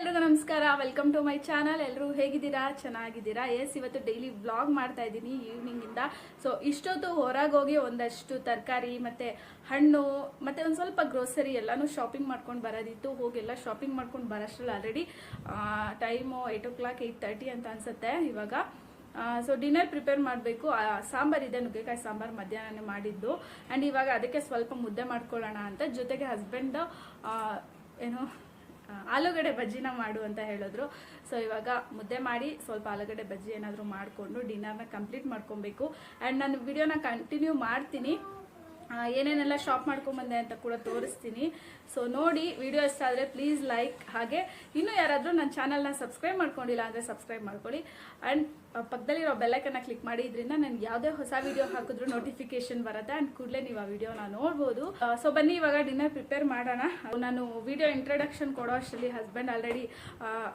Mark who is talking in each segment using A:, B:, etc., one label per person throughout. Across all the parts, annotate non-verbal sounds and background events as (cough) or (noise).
A: ಎಲ್ರಿಗೂ ನಮಸ್ಕಾರ. Welcome to my channel ಎಲ್ಲರೂ ಹೇಗಿದ್ದೀರಾ? ಚೆನ್ನಾಗಿದ್ದೀರಾ? ಎಸ್ ಇವತ್ತು ಡೈಲಿ ವ್ಲಾಗ್ ಮಾಡ್ತಾ ಇದ್ದೀನಿ ಈವ್ನಿಂಗಿಂದ ಸೊ ಇಷ್ಟೊತ್ತು ಹೊರಗೆ ಹೋಗಿ ಒಂದಷ್ಟು ತರಕಾರಿ ಮತ್ತು ಹಣ್ಣು, ಮತ್ತು ಒಂದು ಸ್ವಲ್ಪ ಗ್ರೋಸರಿ ಎಲ್ಲನೂ ಶಾಪಿಂಗ್ ಮಾಡ್ಕೊಂಡು ಬರೋದಿತ್ತು. ಹೋಗೆಲ್ಲ ಶಾಪಿಂಗ್ ಮಾಡ್ಕೊಂಡು ಬರೋಷ್ಟ್ರಲ್ಲಿ already time eight o'clock eight thirty ಅಂತ ಅನಿಸುತ್ತೆ ಇವಾಗ. ಸೊ ಡಿನ್ನರ್ ಪ್ರಿಪೇರ್ ಮಾಡಬೇಕು. ಸಾಂಬಾರ್ ಇದೆ, ನುಗ್ಗೆಕಾಯಿ ಸಾಂಬಾರು ಮಧ್ಯಾಹ್ನನೇ ಮಾಡಿದ್ದು. ಆ್ಯಂಡ್ ಇವಾಗ ಅದಕ್ಕೆ ಸ್ವಲ್ಪ ಮುದ್ದೆ ಮಾಡ್ಕೊಳ್ಳೋಣ ಅಂತ. ಜೊತೆಗೆ ಹಸ್ಬೆಂಡ್ ಏನು ಆಲೂಗಡ್ಡೆ ಬಜ್ಜಿನ ಮಾಡು ಅಂತ ಹೇಳಿದ್ರು. ಸೊ ಇವಾಗ ಮುದ್ದೆ ಮಾಡಿ ಸ್ವಲ್ಪ ಆಲೂಗಡ್ಡೆ ಬಜ್ಜಿ ಏನಾದರೂ ಮಾಡಿಕೊಂಡು ಡಿನ್ನರ್ನ ಕಂಪ್ಲೀಟ್ ಮಾಡ್ಕೊಬೇಕು. ಆ್ಯಂಡ್ ನಾನು ವಿಡಿಯೋನ ಕಂಟಿನ್ಯೂ ಮಾಡ್ತೀನಿ. ಏನೇನೆಲ್ಲ ಶಾಪ್ ಮಾಡ್ಕೊಂಬಂದೆ ಅಂತ ಕೂಡ ತೋರಿಸ್ತೀನಿ. ಸೊ ನೋಡಿ ವಿಡಿಯೋ ಇಷ್ಟ ಆದರೆ ಪ್ಲೀಸ್ ಲೈಕ್ ಹಾಗೆ, ಇನ್ನೂ ಯಾರಾದರೂ ನನ್ನ ಚಾನಲ್ನ ಸಬ್ಸ್ಕ್ರೈಬ್ ಮಾಡ್ಕೊಂಡಿಲ್ಲ ಅಂದರೆ ಸಬ್ಸ್ಕ್ರೈಬ್ ಮಾಡ್ಕೊಳ್ಳಿ. ಆ್ಯಂಡ್ ಪಕ್ಕದಲ್ಲಿರೋ ಬೆಲ್ಲೈಕನ್ನ ಕ್ಲಿಕ್ ಮಾಡಿ ಇದರಿಂದ ನನಗೆ ಯಾವುದೇ ಹೊಸ ವಿಡಿಯೋ ಹಾಕಿದ್ರು ನೋಟಿಫಿಕೇಶನ್ ಬರುತ್ತೆ. ಆ್ಯಂಡ್ ಕೂಡಲೇ ನೀವು ಆ ವಿಡಿಯೋನ ನೋಡ್ಬೋದು. ಸೊ ಬನ್ನಿ, ಇವಾಗ ಡಿನ್ನರ್ ಪ್ರಿಪೇರ್ ಮಾಡೋಣ. ನಾನು ವಿಡಿಯೋ ಇಂಟ್ರಡಕ್ಷನ್ ಕೊಡೋ ಅಷ್ಟರಲ್ಲಿ ಹಸ್ಬೆಂಡ್ ಆಲ್ರೆಡಿ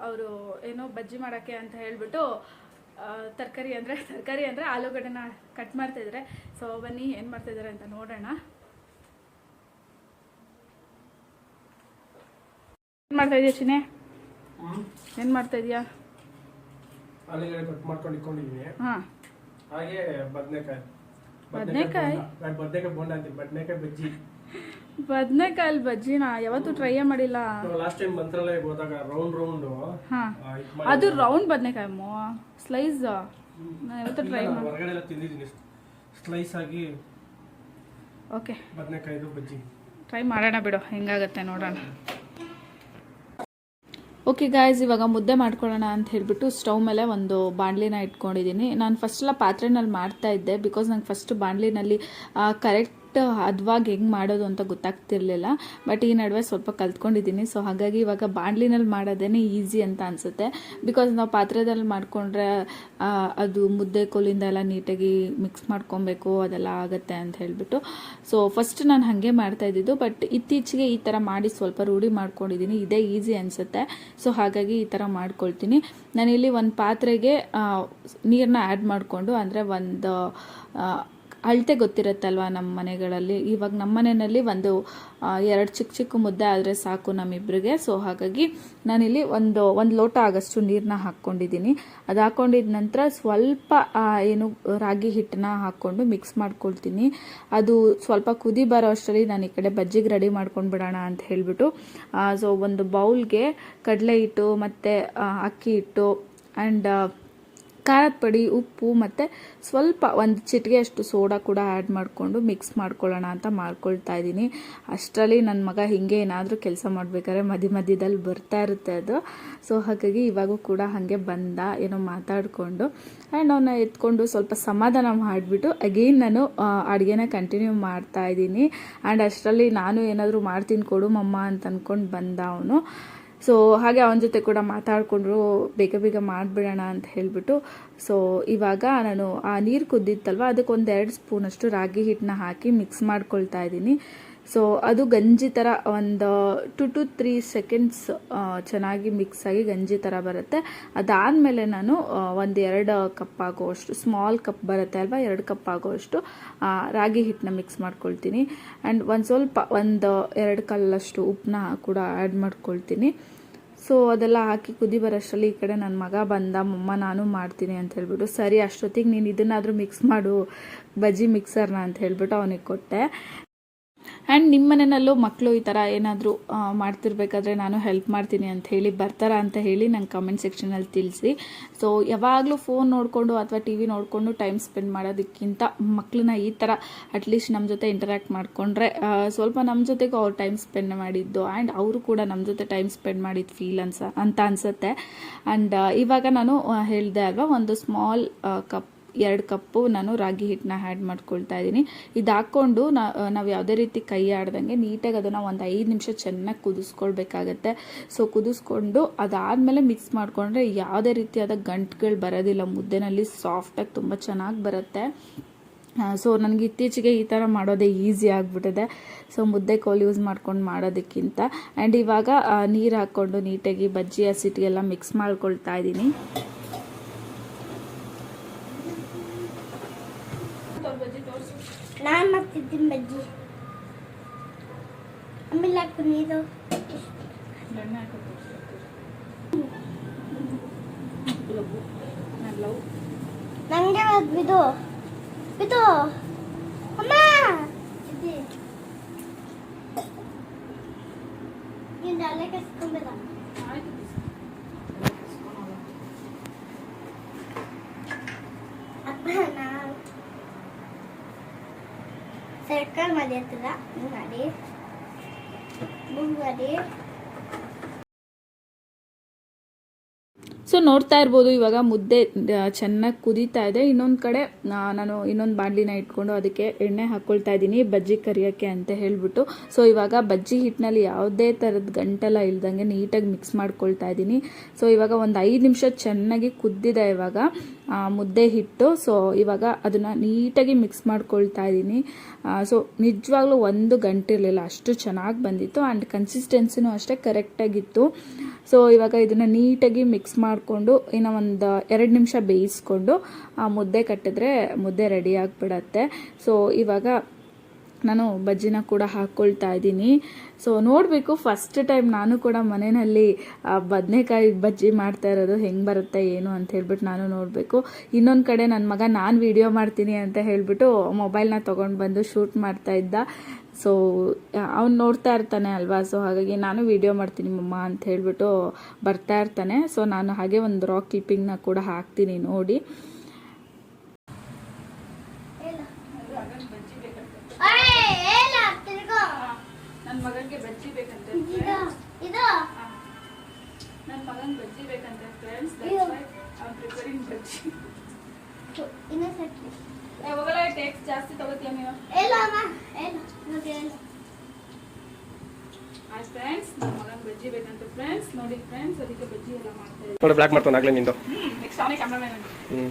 A: ಅವರು ಏನೋ ಬಜ್ಜಿ ಮಾಡೋಕ್ಕೆ ಅಂತ ಹೇಳ್ಬಿಟ್ಟು ತರಕಾರಿ ಅಂದರೆ ತರಕಾರಿ ಅಂದರೆ ಆಲೂಗಡ್ಡೆನ ಕಟ್ ಮಾಡ್ತಾಯಿದ್ದಾರೆ ಸೊ ಬನ್ನಿ ಏನು ಮಾಡ್ತಾಯಿದ್ದಾರೆ ಅಂತ ನೋಡೋಣ. ಏನು ಮಾಡ್ತಾ ಇದೀಯ ಚಿನೆ ಏನು ಮಾಡ್ತಾ ಇದೀಯಾ?
B: ಆಲೂಗಡ್ಡೆ ಕಟ್ ಮಾಡ್ಕೊಂಡು ಇಟ್ಕೊಂಡಿದ್ದೀನಿ
A: ಹಾಂ.
B: ಹಾಗೆ ಬದನೆಕಾಯಿ.
A: ಬದ್ನೆಕಾಯಿ?
B: ಬದನೆಕಾಯಿ? ಬೋಂಡ. ಅಂತೀವಿ ಬದನೆಕಾಯಿ ಬಜ್ಜಿ. (laughs)
A: ಬದನೆಕಾಯಿ ಬಜ್ಜಿನ? ಯಾವತ್ತೂ ಟ್ರೈಯೇ ಮಾಡಿಲ್ಲ.
B: ಲಾಸ್ಟ್ ಟೈಮ್ ಮಂತ್ರಾಲಯಕ್ಕೆ ಹೋದಾಗ ರೌಂಡ್ ರೌಂಡ್
A: ಹಾಂ. ಅದು ರೌಂಡ್ ಬದನೆಕಾಯಿ ಅಮ್ಮ ಸ್ಲೈಸ್ ನಾನು ಯಾವತ್ತು ಟ್ರೈ ಮಾಡಿ
B: ಹೊರಗಡೆ ಎಲ್ಲ ತಿಂದಿದ್ದೀನಿ ಸ್ಲೈಸ್ ಆಗಿ
A: ಓಕೆ.
B: ಬದನೆಕಾಯಿದು ಬಜ್ಜಿ.
A: ಟ್ರೈ ಮಾಡೋಣ ಬಿಡು ಹೆಂಗಾಗತ್ತೆ ನೋಡೋಣ. ಓಕೆ ಗಾಯ್ಸ್ ಇವಾಗ ಮುದ್ದೆ ಮಾಡ್ಕೊಳ್ಳೋಣ ಅಂತ ಹೇಳಿಬಿಟ್ಟು ಸ್ಟವ್ ಮೇಲೆ ಒಂದು ಬಾಣಲಿನ ಇಟ್ಕೊಂಡಿದ್ದೀನಿ. ನಾನು ಫಸ್ಟ್ ಎಲ್ಲ ಪಾತ್ರೆನಲ್ಲಿ ಮಾಡ್ತಾ ಇದ್ದೆ ಬಿಕಾಸ್ ನಂಗೆ ಫಸ್ಟ್ ಬಾಣಲಿನಲ್ಲಿ ಕರೆಕ್ಟ್ ಹದವಾಗಿ ಹೆಂಗೆ ಮಾಡೋದು ಅಂತ ಗೊತ್ತಾಗ್ತಿರ್ಲಿಲ್ಲ. ಬಟ್, ಈ ನಡುವೆ ಸ್ವಲ್ಪ ಕಲ್ತ್ಕೊಂಡಿದ್ದೀನಿ. ಸೊ ಹಾಗಾಗಿ ಇವಾಗ ಬಾಣಲಿನಲ್ಲಿ ಮಾಡೋದೇ ಈಸಿ ಅಂತ ಅನಿಸುತ್ತೆ. ಬಿಕಾಸ್ ನಾವು ಪಾತ್ರೆದಲ್ಲಿ ಮಾಡಿಕೊಂಡ್ರೆ ಅದು ಮುದ್ದೆ ಕೋಲಿಂದ ಎಲ್ಲ ನೀಟಾಗಿ ಮಿಕ್ಸ್ ಮಾಡ್ಕೊಬೇಕು, ಅದೆಲ್ಲ ಆಗುತ್ತೆ ಅಂತ ಹೇಳ್ಬಿಟ್ಟು. ಸೊ ಫಸ್ಟ್ ನಾನು ಹಾಗೆ ಮಾಡ್ತಾ ಇದ್ದಿದ್ದು. ಬಟ್ ಇತ್ತೀಚೆಗೆ ಈ ಥರ ಮಾಡಿ ಸ್ವಲ್ಪ ರೂಢಿ ಮಾಡ್ಕೊಂಡಿದ್ದೀನಿ. ಇದೇ ಈಸಿ ಅನಿಸುತ್ತೆ. ಸೊ ಹಾಗಾಗಿ ಈ ಥರ ಮಾಡ್ಕೊಳ್ತೀನಿ. ನಾನಿಲ್ಲಿ ಒಂದು ಪಾತ್ರೆಗೆ ನೀರನ್ನ ಆ್ಯಡ್ ಮಾಡಿಕೊಂಡು, ಅಂದರೆ ಒಂದು ಅಳತೆ ಗೊತ್ತಿರುತ್ತಲ್ವ ನಮ್ಮ ಮನೆಗಳಲ್ಲಿ? ಇವಾಗ ನಮ್ಮ ಮನೆಯಲ್ಲಿ ಒಂದು ಎರಡು ಚಿಕ್ಕ ಚಿಕ್ಕ ಮುದ್ದೆ ಆದರೆ ಸಾಕು ನಮ್ಮಿಬ್ಬರಿಗೆ ಸೊ ಹಾಗಾಗಿ ನಾನಿಲ್ಲಿ ಒಂದು ಒಂದು ಲೋಟ ಆಗಷ್ಟು ನೀರನ್ನ ಹಾಕ್ಕೊಂಡಿದ್ದೀನಿ. ಅದು ಹಾಕ್ಕೊಂಡಿದ ನಂತರ ಸ್ವಲ್ಪ ಏನು ರಾಗಿ ಹಿಟ್ಟನ್ನ ಹಾಕ್ಕೊಂಡು ಮಿಕ್ಸ್ ಮಾಡ್ಕೊಳ್ತೀನಿ. ಅದು ಸ್ವಲ್ಪ ಕುದಿ ಬರೋ ಅಷ್ಟರಲ್ಲಿ ನಾನು ಈ ಕಡೆ ಬಜ್ಜಿಗೆ ರೆಡಿ ಮಾಡ್ಕೊಂಡು ಬಿಡೋಣ ಅಂತ ಹೇಳಿಬಿಟ್ಟು ಸೊ ಒಂದು ಬೌಲ್ಗೆ ಕಡಲೆ ಹಿಟ್ಟು ಮತ್ತು ಅಕ್ಕಿ ಹಿಟ್ಟು ಆ್ಯಂಡ್ ಖಾರದ ಪುಡಿ, ಉಪ್ಪು ಮತ್ತು ಸ್ವಲ್ಪ ಒಂದು ಚಿಟಿಗೆ ಅಷ್ಟು ಸೋಡಾ ಕೂಡ ಆ್ಯಡ್ ಮಾಡಿಕೊಂಡು ಮಿಕ್ಸ್ ಮಾಡ್ಕೊಳ್ಳೋಣ ಅಂತ ಮಾಡ್ಕೊಳ್ತಾ ಇದ್ದೀನಿ. ಅಷ್ಟರಲ್ಲಿ ನನ್ನ ಮಗ ಹೀಗೆ ಏನಾದರೂ ಕೆಲಸ ಮಾಡಬೇಕಾದ್ರೆ ಮಧ್ಯ ಮಧ್ಯದಲ್ಲಿ ಬರ್ತಾ ಇರುತ್ತೆ ಅದು. ಸೊ ಹಾಗಾಗಿ ಇವಾಗೂ ಕೂಡ ಹಾಗೆ ಬಂದ, ಏನೋ ಮಾತಾಡಿಕೊಂಡು ಆ್ಯಂಡ್ ಅವನ್ನ ಎತ್ಕೊಂಡು ಸ್ವಲ್ಪ ಸಮಾಧಾನ ಮಾಡಿಬಿಟ್ಟು ಅಗೇನ್ ನಾನು ಅಡುಗೆನ ಕಂಟಿನ್ಯೂ ಮಾಡ್ತಾ ಇದ್ದೀನಿ. ಆ್ಯಂಡ್ ಅಷ್ಟರಲ್ಲಿ ನಾನು ಏನಾದರೂ ಮಾಡ್ತೀನಿ ಕೊಡು ಮಮ್ಮ ಅಂತ ಅಂದ್ಕೊಂಡು ಬಂದ ಅವನು. ಸೊ ಹಾಗೆ ಅವನ ಜೊತೆ ಕೂಡ ಮಾತಾಡಿಕೊಂಡ್ರು, ಬೇಗ ಬೇಗ ಮಾಡಿಬಿಡೋಣ ಅಂತ ಹೇಳಿಬಿಟ್ಟು. ಸೊ ಇವಾಗ ನಾನು ಆ ನೀರು ಕುದ್ದಿತ್ತಲ್ವ ಎರಡು ಸ್ಪೂನಷ್ಟು ರಾಗಿ ಹಿಟ್ಟನ್ನ ಹಾಕಿ ಮಿಕ್ಸ್ ಮಾಡ್ಕೊಳ್ತಾ ಇದ್ದೀನಿ. ಸೊ ಅದು ಗಂಜಿ ಥರ ಒಂದು ಟು ಟು ತ್ರೀ ಸೆಕೆಂಡ್ಸ್ ಚೆನ್ನಾಗಿ ಮಿಕ್ಸ್ ಆಗಿ ಗಂಜಿ ಥರ ಬರುತ್ತೆ. ಅದಾದಮೇಲೆ ನಾನು ಒಂದು ಎರಡು ಕಪ್ ಆಗೋಷ್ಟು ಸ್ಮಾಲ್ ಕಪ್ ಬರುತ್ತೆ ಅಲ್ವಾ? ಎರಡು ಕಪ್ ಆಗೋಷ್ಟು ರಾಗಿ ಹಿಟ್ಟನ್ನ ಮಿಕ್ಸ್ ಮಾಡ್ಕೊಳ್ತೀನಿ. ಆ್ಯಂಡ್ ಒಂದು ಸ್ವಲ್ಪ, ಒಂದು ಎರಡು ಕಲ್ಲಷ್ಟು ಉಪ್ಪನ್ನ ಕೂಡ ಆ್ಯಡ್ ಮಾಡ್ಕೊಳ್ತೀನಿ. ಸೊ ಅದೆಲ್ಲ ಹಾಕಿ ಕುದಿ ಬರೋಷ್ಟರಲ್ಲಿ ಈ ಕಡೆ ನನ್ನ ಮಗ ಬಂದ ಮಮ್ಮ ನಾನು ಮಾಡ್ತೀನಿ ಅಂತ ಹೇಳ್ಬಿಟ್ಟು, ಸರಿ, ಅಷ್ಟೊತ್ತಿಗೆ ನೀನು ಇದನ್ನಾದರೂ ಮಿಕ್ಸ್ ಮಾಡು. ಬಜ್ಜಿ ಮಿಕ್ಸರ್ನ ಅಂತ ಹೇಳ್ಬಿಟ್ಟು ಅವನಿಗೆ ಕೊಟ್ಟೆ. ಆ್ಯಂಡ್ ನಿಮ್ಮ ಮನೆಯಲ್ಲೂ ಮಕ್ಕಳು ಈ ಥರ ಏನಾದರೂ ಮಾಡ್ತಿರ್ಬೇಕಾದ್ರೆ ನಾನು ಹೆಲ್ಪ್ ಮಾಡ್ತೀನಿ ಅಂತ ಹೇಳಿ ಬರ್ತಾರಾ ಅಂತ ಹೇಳಿ ನಂಗೆ ಕಮೆಂಟ್ ಸೆಕ್ಷನಲ್ಲಿ ತಿಳಿಸಿ. ಸೊ ಯಾವಾಗಲೂ ಫೋನ್ ನೋಡಿಕೊಂಡು ಅಥವಾ ಟಿ ವಿ ನೋಡಿಕೊಂಡು ಟೈಮ್ ಸ್ಪೆಂಡ್ ಮಾಡೋದಕ್ಕಿಂತ ಮಕ್ಕಳನ್ನ ಈ ಥರ ಅಟ್ಲೀಸ್ಟ್ ನಮ್ಮ ಜೊತೆ ಇಂಟರ್ಯಾಕ್ಟ್ ಮಾಡಿಕೊಂಡ್ರೆ ಸ್ವಲ್ಪ ನಮ್ಮ ಜೊತೆಗೂ ಅವ್ರು ಟೈಮ್ ಸ್ಪೆಂಡ್ ಮಾಡಿದ್ದು ಆ್ಯಂಡ್ ಅವರು ಕೂಡ ನಮ್ಮ ಜೊತೆ ಟೈಮ್ ಸ್ಪೆಂಡ್ ಮಾಡಿದ್ದು ಫೀಲ್ ಅನ್ಸ, ಅಂತ ಅನಿಸುತ್ತೆ. ಆ್ಯಂಡ್ ಇವಾಗ ನಾನು ಹೇಳಿದೆ ಅಲ್ವಾ, ಒಂದು ಸ್ಮಾಲ್ ಕಪ್ ಎರಡು ಕಪ್ಪು ನಾನು ರಾಗಿ ಹಿಟ್ಟನ್ನ ಆ್ಯಡ್ ಮಾಡ್ಕೊಳ್ತಾ ಇದ್ದೀನಿ. ಇದು ಹಾಕ್ಕೊಂಡು ನಾವು ಯಾವುದೇ ರೀತಿ ಕೈ ಆಡ್ದಂಗೆ ನೀಟಾಗಿ ಅದನ್ನು ಒಂದು ಐದು ನಿಮಿಷ ಚೆನ್ನಾಗಿ ಕುದಿಸ್ಕೊಳ್ಬೇಕಾಗತ್ತೆ. ಸೊ ಕುದಿಸ್ಕೊಂಡು ಅದಾದಮೇಲೆ ಮಿಕ್ಸ್ ಮಾಡಿಕೊಂಡ್ರೆ ಯಾವುದೇ ರೀತಿಯಾದ ಗಂಟುಗಳು ಬರೋದಿಲ್ಲ. ಮುದ್ದೆನಲ್ಲಿ ಸಾಫ್ಟಾಗಿ ತುಂಬ ಚೆನ್ನಾಗಿ ಬರುತ್ತೆ. ಸೊ ನನಗೆ ಇತ್ತೀಚೆಗೆ ಈ ಥರ ಮಾಡೋದೇ ಈಸಿ ಆಗಿಬಿಟ್ಟಿದೆ. ಸೊ ಮುದ್ದೆ ಕೋಲ್ ಯೂಸ್ ಮಾಡ್ಕೊಂಡು ಮಾಡೋದಕ್ಕಿಂತ. ಆ್ಯಂಡ್ ಇವಾಗ ನೀರು ಹಾಕ್ಕೊಂಡು ನೀಟಾಗಿ ಬಜ್ಜಿ ಹಸಿಟ್ಟಿಗೆಲ್ಲ ಮಿಕ್ಸ್ ಮಾಡ್ಕೊಳ್ತಾ ಇದ್ದೀನಿ.
C: ನಾನು ಮಾಡ್ತಿದ್ದೀನಿ ಬಜ್ಜಿ ಆಮೇಲೆ ಹಾಕು ನೀರು ನಂಗೆ ಇದು ಇದು ಅಮ್ಮ ನೀನು ಅಲ್ಲೇ ಕಸ್ಕೊಂಬೇಡ ಹಿಂಗ್ ಮಾಡಿ ಮುಂಗ್ ಮಾಡಿ
A: ಸೊ ನೋಡ್ತಾ ಇರ್ಬೋದು, ಇವಾಗ ಮುದ್ದೆ ಚೆನ್ನಾಗಿ ಕುದೀತಾ ಇದೆ. ಇನ್ನೊಂದು ಕಡೆ ನಾನು ಇನ್ನೊಂದು ಬಾಣಲಿನ ಇಟ್ಕೊಂಡು ಅದಕ್ಕೆ ಎಣ್ಣೆ ಹಾಕ್ಕೊಳ್ತಾ ಇದ್ದೀನಿ ಬಜ್ಜಿ ಕರಿಯೋಕ್ಕೆ ಅಂತ ಹೇಳಿಬಿಟ್ಟು. ಸೊ ಇವಾಗ ಬಜ್ಜಿ ಹಿಟ್ಟಿನಲ್ಲಿ ಯಾವುದೇ ಥರದ ಗಂಟೆಲ್ಲ ಇಲ್ದಂಗೆ ನೀಟಾಗಿ ಮಿಕ್ಸ್ ಮಾಡ್ಕೊಳ್ತಾ ಇದ್ದೀನಿ ಸೊ ಇವಾಗ ಒಂದು ಐದು ನಿಮಿಷ ಚೆನ್ನಾಗಿ ಕುದ್ದಿದೆ ಇವಾಗ. ಮುದ್ದೆ ಹಿಟ್ಟು. ಸೊ ಇವಾಗ ಅದನ್ನು ನೀಟಾಗಿ ಮಿಕ್ಸ್ ಮಾಡ್ಕೊಳ್ತಾ ಇದ್ದೀನಿ ಸೊ ನಿಜವಾಗ್ಲೂ ಒಂದು ಗಂಟೆ ಇರಲಿಲ್ಲ. ಅಷ್ಟು ಚೆನ್ನಾಗಿ ಬಂದಿತ್ತು ಆ್ಯಂಡ್ ಕನ್ಸಿಸ್ಟೆನ್ಸಿನೂ ಅಷ್ಟೇ ಕರೆಕ್ಟಾಗಿತ್ತು ಸೊ ಇವಾಗ ಇದನ್ನು ನೀಟಾಗಿ ಮಿಕ್ಸ್ ಮಾಡಿಕೊಂಡು ಇನ್ನು ಒಂದು ಎರಡು ನಿಮಿಷ ಬೇಯಿಸ್ಕೊಂಡು ಆ, ಮುದ್ದೆ ಕಟ್ಟಿದ್ರೆ ಮುದ್ದೆ ರೆಡಿ ಆಗಿಬಿಡತ್ತೆ. ಸೊ ಇವಾಗ ನಾನು ಬಜ್ಜಿನ ಕೂಡ ಹಾಕ್ಕೊಳ್ತಾ ಇದ್ದೀನಿ. ಸೊ ನೋಡಬೇಕು ಫಸ್ಟ್ ಟೈಮ್ ನಾನು ಕೂಡ ಮನೆಯಲ್ಲಿ ಬದನೆಕಾಯಿ ಬಜ್ಜಿ ಮಾಡ್ತಾ ಇರೋದು ಹೆಂಗೆ ಬರುತ್ತೆ, ಏನು ಅಂತ ಹೇಳ್ಬಿಟ್ಟು ನಾನು ನೋಡಬೇಕು. ಇನ್ನೊಂದು ಕಡೆ ನನ್ನ ಮಗ, ನಾನು ವಿಡಿಯೋ ಮಾಡ್ತೀನಿ ಅಂತ ಹೇಳಿಬಿಟ್ಟು ಮೊಬೈಲ್ನ ತೊಗೊಂಡು ಬಂದು ಶೂಟ್ ಮಾಡ್ತಾ ಇದ್ದ. ಸೊ ಅವ್ನು ನೋಡ್ತಾ ಇರ್ತಾನೆ ಅಲ್ವಾ? ಸೊ ಹಾಗಾಗಿ ನಾನು ವಿಡಿಯೋ ಮಾಡ್ತೀನಿ ಮಮ್ಮ ಅಂತ ಹೇಳಿಬಿಟ್ಟು ಬರ್ತಾ ಇರ್ತಾನೆ. ಸೊ ನಾನು ಹಾಗೆ ಒಂದು ರಾಕ್ ಕ್ಲಿಪ್ಪಿಂಗ್ನ ಕೂಡ ಹಾಕ್ತೀನಿ ನೋಡಿ. ನನ್ನ ಮಗನಿಗೆ ಬಜ್ಜಿ ಬೇಕಂತ ನನ್ನ ಮಗನ್ ಬಜ್ಜಿ ಬೇಕಂತೆ ಫ್ರೆಂಡ್ಸ್
C: ಅಯ್ಯೋ.
A: ಪ್ರಿಪೇರಿಂಗ್ ಬಜ್ಜಿ. ಯಾವಾಗಲೇ ಟೇಕ್ಸ್ ಜಾಸ್ತಿ ತಗೋತೀಯ ನೀವು ಫ್ರೆಂಡ್ಸ್ ನನ್ನ ಮಗನ ಬಜ್ಜಿ ಬೇಕಂತ ಫ್ರೆಂಡ್ಸ್ ನೋಡಿ ಫ್ರೆಂಡ್ಸ್ ಅದಕ್ಕೆ ಬಜ್ಜಿ ಎಲ್ಲ
B: ಮಾಡ್ತಾರೆ ಬ್ಲಾಕ್ ಮಾಡ್ತಾನೆ ಆಗ್ಲೇ ನಿಂದು.
A: ನೆಕ್ಸ್ಟ್ ಅವನೇ ಕ್ಯಾಮ್ರಾಮನ್
B: ಹ್ಞೂ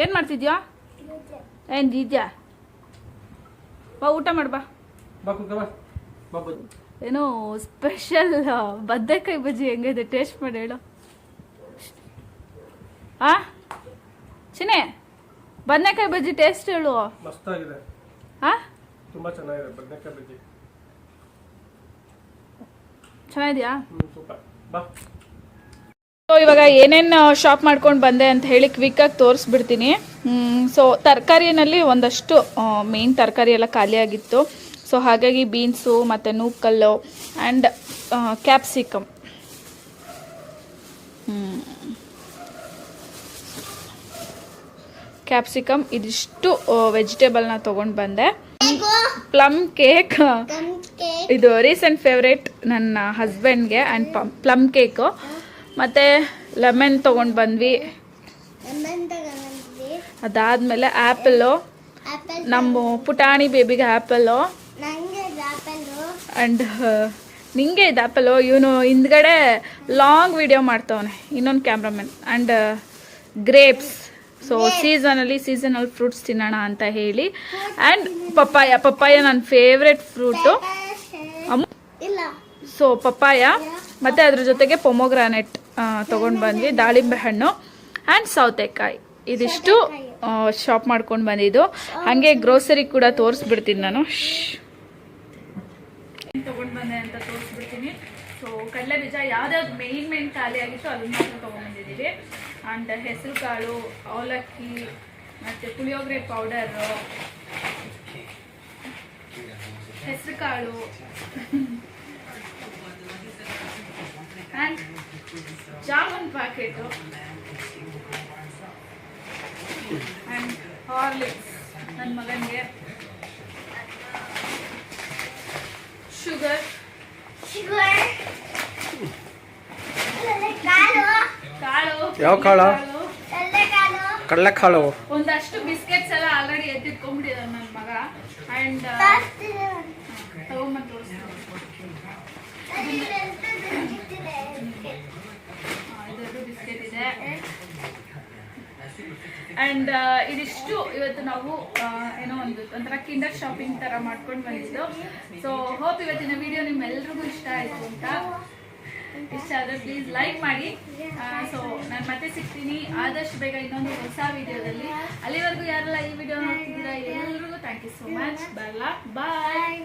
A: ಏನು ಮಾಡ್ತಿದ್ಯಾ? ಏನು ಇದೆಯಾ? ಬಾ ಊಟ
B: ಮಾಡ್ಬಾ
A: ಏನೋ ಸ್ಪೆಷಲ್ ಬದ್ನೆಕಾಯಿ ಬಜ್ಜಿ ಹೆಂಗಿದೆ? ಟೇಸ್ಟ್ ಮಾಡಿ ಹೇಳು. ಆ? ಚಿನೆ ಬದನೆಕಾಯಿ ಬಜ್ಜಿ ಟೇಸ್ಟ್ ಹೇಳು.
B: ಮಸ್ತಾಗಿದೆ.
A: ಆ?
B: ತುಂಬ ಚೆನ್ನಾಗಿದೆ ಬದನೆಕಾಯಿ ಬಜ್ಜಿ.
A: ಚೆನ್ನಾಗಿದ್ಯಾ?
B: ಸೂಪರ್ ಬಾ.
A: ಸೊ ಇವಾಗ ಏನೇನು ಶಾಪ್ ಮಾಡ್ಕೊಂಡು ಬಂದೆ ಅಂತ ಹೇಳಿ ಕ್ವಿಕ್ಕಾಗಿ ತೋರಿಸ್ಬಿಡ್ತೀನಿ. ಸೊ ತರಕಾರಿನಲ್ಲಿ ಒಂದಷ್ಟು ಮೇನ್ ತರಕಾರಿ ಎಲ್ಲ ಖಾಲಿಯಾಗಿತ್ತು ಸೊ ಹಾಗಾಗಿ ಬೀನ್ಸು ಮತ್ತು ನೂಕಲ್ಲು ಆ್ಯಂಡ್ ಕ್ಯಾಪ್ಸಿಕಮ್ ಕ್ಯಾಪ್ಸಿಕಮ್ ಇದಿಷ್ಟು ವೆಜಿಟೇಬಲ್ನ ತೊಗೊಂಡು ಬಂದೆ. ಪ್ಲಮ್ ಕೇಕ್ ಇದು ರೀಸೆಂಟ್ ಫೇವ್ರೇಟ್ ನನ್ನ ಹಸ್ಬೆಂಡ್ಗೆ ಆ್ಯಂಡ್ ಪ್ಲಮ್ ಕೇಕು ಮತ್ತು ಲೆಮನ್ ತಗೊಂಡ್ ಬಂದ್ವಿ. ಅದಾದ್ಮೇಲೆ ಆ್ಯಪಲ್ಲು
C: ಆಪಲ್
A: ನಮ್ಮ ಪುಟಾಣಿ ಬೇಬಿಗೆ
C: ಆಪಲ್ ಅಂಡ್
A: ಆ್ಯಂಡ್ ನಿಂಗೆ ಇದು ಆ್ಯಪಲ್ಲು ಇವನು ಹಿಂದ್ಗಡೆ ಲಾಂಗ್ ವಿಡಿಯೋ ಮಾಡ್ತವನೆ ಇನ್ನೊಂದು ಕ್ಯಾಮ್ರಾಮನ್ ಆ್ಯಂಡ್ ಗ್ರೇಪ್ಸ್ ಸೊ ಸೀಸನಲ್ಲಿ ಸೀಸನಲ್ ಫ್ರೂಟ್ಸ್ ತಿನ್ನೋಣ ಅಂತ ಹೇಳಿ. ಆ್ಯಂಡ್ ಪಪ್ಪಾಯ ಪಪ್ಪಾಯ ನನ್ನ ಫೇವ್ರೆಟ್ ಫ್ರೂಟು ಸೊ ಪಪ್ಪಾಯ. ಮತ್ತು ಅದ್ರ ಜೊತೆಗೆ ಪೊಮೊಗ್ರಾನೆಟ್ ತೊಗೊಂಡು ಬಂದ್ವಿ ದಾಳಿಂಬೆ ಹಣ್ಣು ಆ್ಯಂಡ್ ಸೌತೆಕಾಯಿ. ಇದಿಷ್ಟು ಶಾಪ್ ಮಾಡ್ಕೊಂಡು ಬಂದಿದ್ದು. ಹಾಗೆ ಗ್ರೋಸರಿ ಕೂಡ ತೋರಿಸ್ಬಿಡ್ತೀನಿ ನಾನು. ತೊಗೊಂಡು ಬಂದೆ ಅಂತ ತೋರಿಸ್ಬಿಡ್ತೀನಿ. ಸೊ ಕಡಲೆ ಬೀಜ ಯಾವ್ದಾವ್ದು ಮೇಯ್ನ್ ಮೇನ್ ಖಾಲಿ ಆಗಿತ್ತು ಅದನ್ನ ಮಾತ್ರ ತೊಗೊಂಡ್ಬಂದಿದ್ದೀವಿ ಆ್ಯಂಡ್ ಹೆಸರು ಕಾಳು ಅವಲಕ್ಕಿ ಮತ್ತು ಪುಳಿಯೋಗರೆ ಪೌಡರು ಹೆಸರು ಕಾಳು and jamun packet and Horlicks ನನ್ನ ಮಗನಿಗೆ. ಶುಗರ್
C: ಶುಗರ್ ಕಾಳು.
A: ಕಾಳು.
B: ಯಾವ ಕಾಳು?
C: ಕಡಲೆಕಾಳು.
A: ಒಂದಷ್ಟು ಬಿಸ್ಕೆಟ್ಸ್ ಎಲ್ಲ ಆಲ್ರೆಡಿ ಎತ್ತಿಟ್ಕೊಂಡ್ಬಿಟ್ಟಿದ್ದಾನೆ ನನ್ನ ಮಗ. ಅಂಡ್
C: ಜಾಸ್ತಿ
A: ತಗೊಂಬಂದು ತೋರಿಸ್ತೀನಿ ಇದರದ್ದು ಬಿಸ್ಕೆಟ್ ಇದೆ ಅಂಡ್ ಇದಿಷ್ಟು ಇವತ್ತು ನಾವು ಏನೋ ಒಂದು ಒಂಥರ ಕಿಂಡರ್ ಶಾಪಿಂಗ್ ಥರ ಮಾಡ್ಕೊಂಡು ಬಂದಿದ್ದು. ಸೊ ಹೋಪ್ ಇವತ್ತಿನ ವಿಡಿಯೋ ನಿಮ್ಮೆಲ್ರಿಗೂ ಇಷ್ಟ ಆಯಿತು ಅಂತ. ಇಷ್ಟ ಆದರೆ ಪ್ಲೀಸ್ ಲೈಕ್ ಮಾಡಿ. ಸೊ ನಾನು ಮತ್ತೆ ಸಿಗ್ತೀನಿ ಆದಷ್ಟು ಬೇಗ ಇನ್ನೊಂದು ಹೊಸ ವಿಡಿಯೋದಲ್ಲಿ ಅಲ್ಲಿವರೆಗೂ ಯಾರೆಲ್ಲ ಈ ವಿಡಿಯೋ ನೋಡ್ತಿದ್ದೀರಾ ಎಲ್ರಿಗೂ ಥ್ಯಾಂಕ್ ಯು ಸೋ ಮಚ್ ಬರಲ್ಲ ಬಾಯ್